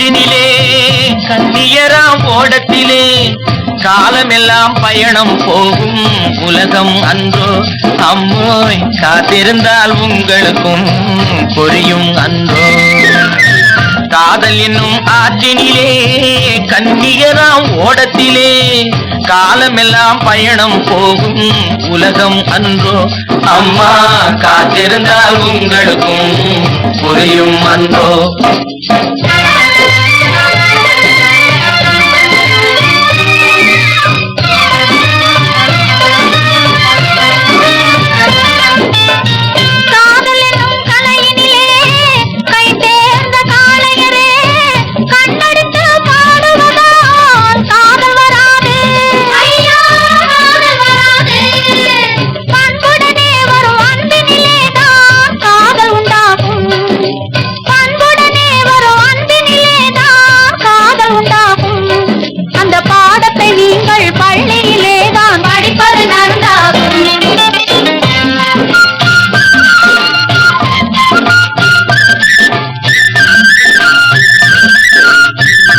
ஆற்றினிலே கண்ணியராம் ஓடத்திலே காலமெல்லாம் பயணம் போகும் உலகம் அன்றோ. அம்மோய் காத்திருந்தால் உங்களுக்கும் பொரியும் அன்றோ. காதல் என்னும் ஆற்றினிலே கண்ணியராம் ஓடத்திலே காலமெல்லாம் பயணம் போகும் உலகம் அன்றோ. அம்மா காத்திருந்தால் உங்களுக்கும் புரியும் அன்றோ.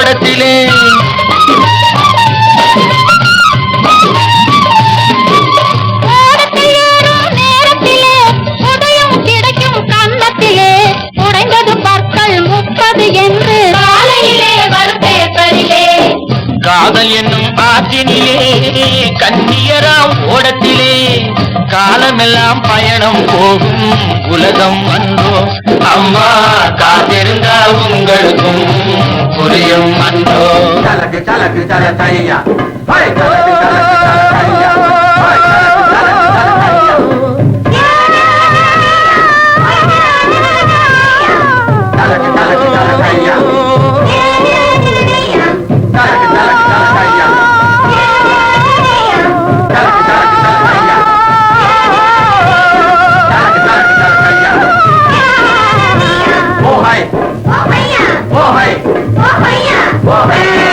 ஓடத்திலே காதல் என்னும் ஆற்றினிலே கண்ணியராம் ஓடத்திலே காலமெல்லாம் பயணம் போகும் உலகம் வந்தோம் அம்மா காத்திருந்தா உங்களுக்கும் புரியும் வந்தோம் தலக்கு தலக்கு தல Yeah.